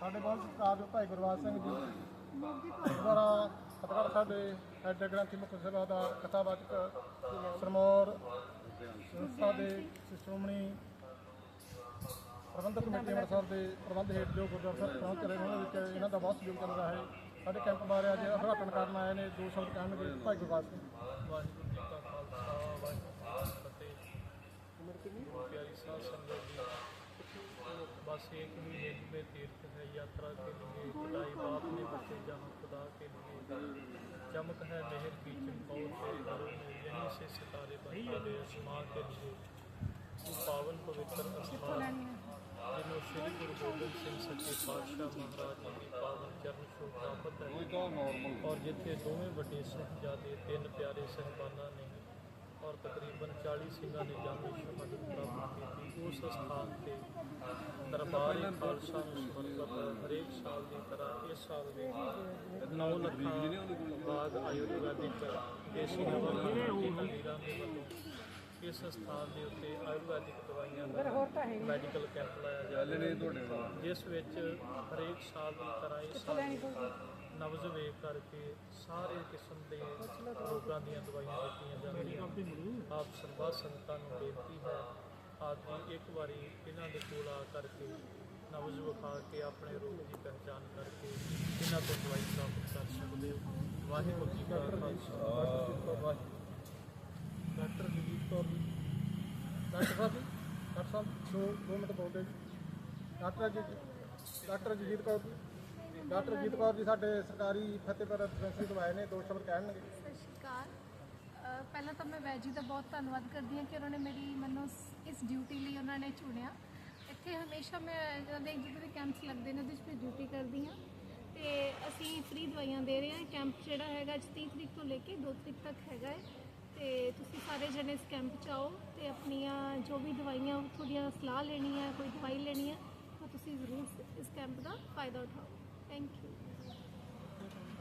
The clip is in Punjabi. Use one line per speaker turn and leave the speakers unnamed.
ਸਾਡੇ ਬਹੁਤ ਸਤਿਕਾਰ ਭਾਈ ਗੁਰਵਾਜ ਸਿੰਘ ਜੀ ਦੁਆਰਾ ਫਤਿਹਗੜ੍ਹ ਸਾਹਿਬ ਦੇ ਹੈੱਡ ਗ੍ਰੰਥੀ ਮੁਕਤ ਸਭਾ ਦਾ ਕਥਾਵਾਚਕ ਸਰਮੌਰ, ਸੰਸਥਾ ਦੇ ਸ਼੍ਰੋਮਣੀ ਪ੍ਰਬੰਧਕ ਕਮੇਟੀ ਅੰਮ੍ਰਿਤਸਰ ਦੇ ਪ੍ਰਬੰਧ ਹੇਠ ਜੋ ਗੁਰਦੁਆਰਾ ਸਾਹਿਬ ਪਹੁੰਚ ਰਹੇ ਉਹਨਾਂ ਵਿੱਚ ਇਹਨਾਂ ਦਾ ਬਹੁਤ ਸਹਿਯੋਗ ਚੱਲ ਰਿਹਾ ਹੈ। ਸਾਡੇ ਕੈਂਪ ਬਾਰੇ ਅੱਜ ਉਦਘਾਟਨ ਕਰਨ ਆਏ ਨੇ, ਦੋ ਸ਼ਬਦ ਕਹਿਣਗੇ ਭਾਈ ਗੁਰਵਾਜ ਸਿੰਘ।
ਵਾਹਿਗੁਰੂ ਜੀ ਕਾ ਖਾਲਸਾ, ਵਾਹਿਗੁਰੂ ਜੀ ਕੀ ਫਤਿਹ। बस एक ही एक में तीर्थ है यात्रा के लिए खुदाई बाप ने बचे जहाँ खुदा के लिए चमक है मेहर की चमकौर के घरों में यहीं से सितारे बन चले आसमां के लिए वो पावन पवित्र स्थान जिन्हों श्री गुरु गोबिंद सिंह सच्चे पातशाह महाराज जी की पावन चरण छू प्राप्त है और जिथे दोवें ਵੱਡੇ ਸਾਹਿਬਜ਼ਾਦੇ ਤਿੰਨ ਪਿਆਰੇ ਸਹਿਬਾਨਾਂ ਨੇ ਔਰ ਤਕਰੀਬਨ 40 ਸਿੰਘਾਂ ਨੇ ਜਾਮੇ ਸ਼ਹਾਦਤ ਪ੍ਰਾਪਤ ਕੀਤੀ ਉਸ ਸਥਾਨ ਤੇ ਦਰਬਾਰ ਖਾਲਸਾ ਹਰੇਕ ਸਾਲ ਦੀ ਤਰ੍ਹਾਂ ਇਸ ਸਾਲ ਵੀ 9 ਲੱਖਾਂ ਬਾਗ ਆਯੁਰਵੈਦਿਕ ਦੇਸੀ ਹਵਾ ਦੀ ਨੀਰਾਂ ਦੇ ਵੱਲੋਂ ਇਸ ਸਥਾਨ ਦੇ ਉੱਤੇ ਆਯੁਰਵੈਦਿਕ ਦਵਾਈਆਂ ਦਾ ਮੈਡੀਕਲ ਕੈਂਪ ਲਾਇਆ ਜਾ ਰਿਹਾ ਜਿਸ ਵਿੱਚ ਹਰੇਕ ਸਾਲ ਦੀ ਤਰ੍ਹਾਂ ਇਸ ਸਾਲ ਵੇਖ ਕਰਕੇ ਸਾਰੇ ਕਿਸਮ ਦੇ ਰੋਗਾਂ ਦੀਆਂ ਦਵਾਈਆਂ ਦਿੱਤੀਆਂ ਜਾਂਦੀਆਂ। ਆਪ ਸਰਬੱਤ ਸੰਗਤਾਂ ਨੂੰ ਬੇਨਤੀ ਹੈ ਜੀ ਇੱਕ ਵਾਰੀ ਇਹਨਾਂ ਦੇ ਕੋਲ ਆ ਕਰਕੇ ਨਬਜ਼ ਵਿਖਾ ਕੇ ਆਪਣੇ ਰੋਗ ਦੀ ਪਹਿਚਾਣ ਕਰਕੇ ਇਹਨਾਂ ਤੋਂ ਦਵਾਈ ਪ੍ਰਾਪਤ ਕਰ ਸਕਦੇ ਹੋ। ਵਾਹਿਗੁਰੂ ਜੀ ਕਾ Khalsa.
Doctor Jagjit Kaur ji. Doctor Sahib ji, doctor ਸਾਹਿਬ ਦੋ ਦੋ ਮਿੰਟ ਬੋਲਦੇ ਜੀ। ਡਾਕਟਰ ਜੀ ਡਾਕਟਰ ਜਗਜੀਤ ਕੌਰ ਜੀ। ਡਾਕਟਰ ਜਗਜੀਤ ਕੌਰ ਜੀ ਸਾਡੇ ਸਰਕਾਰੀ ਫਤਿਹਪੁਰ ਡਿਸਪੈਂਸਰੀ ਤੋਂ ਆਏ ਨੇ ਦੋ ਸ਼ਬਦ ਕਹਿਣਗੇ।
ਸਤਿ ਸ਼੍ਰੀ ਅਕਾਲ। ਪਹਿਲਾਂ ਤਾਂ ਮੈਂ ਵੈਜੀ ਦਾ ਬਹੁਤ ਧੰਨਵਾਦ ਕਰਦੀ ਹਾਂ ਕਿ ਉਹਨਾਂ ਨੇ ਮੇਰੀ ਇਸ ਡਿਊਟੀ ਲਈ ਉਹਨਾਂ ਨੇ ਚੁਣਿਆ। ਇੱਥੇ ਹਮੇਸ਼ਾ ਮੈਂ ਜਦੋਂ ਦੇ ਜਦੋਂ ਕੈਂਪਸ ਲੱਗਦੇ ਨੇ, ਉਹਦੇ 'ਚ ਮੈਂ ਡਿਊਟੀ ਕਰਦੀ ਹਾਂ। ਤੇ ਅਸੀਂ ਫ੍ਰੀ ਦਵਾਈਆਂ ਦੇ ਰਹੇ ਹਾਂ। ਕੈਂਪ ਜਿਹੜਾ ਹੈਗਾ, ਅੱਜ 30 ਤਰੀਕ ਤੋਂ ਲੈ ਕੇ 2 ਤਰੀਕ ਤੱਕ ਹੈਗਾ ਹੈ। ਤੇ ਤੁਸੀਂ ਸਾਰੇ ਜਣੇ ਇਸ ਕੈਂਪ 'ਚ ਆਓ ਤੇ ਆਪਣੀਆਂ ਜੋ ਵੀ ਦਵਾਈਆਂ ਤੁਹਾਡੀਆਂ ਸਲਾਹ ਲੈਣੀ ਹੈ ਕੋਈ ਦਵਾਈ ਲੈਣੀ ਹੈ, ਤਾਂ ਤੁਸੀਂ ਜ਼ਰੂਰ ਇਸ ਕੈਂਪ ਦਾ ਫਾਇਦਾ ਉਠਾਓ। Thank you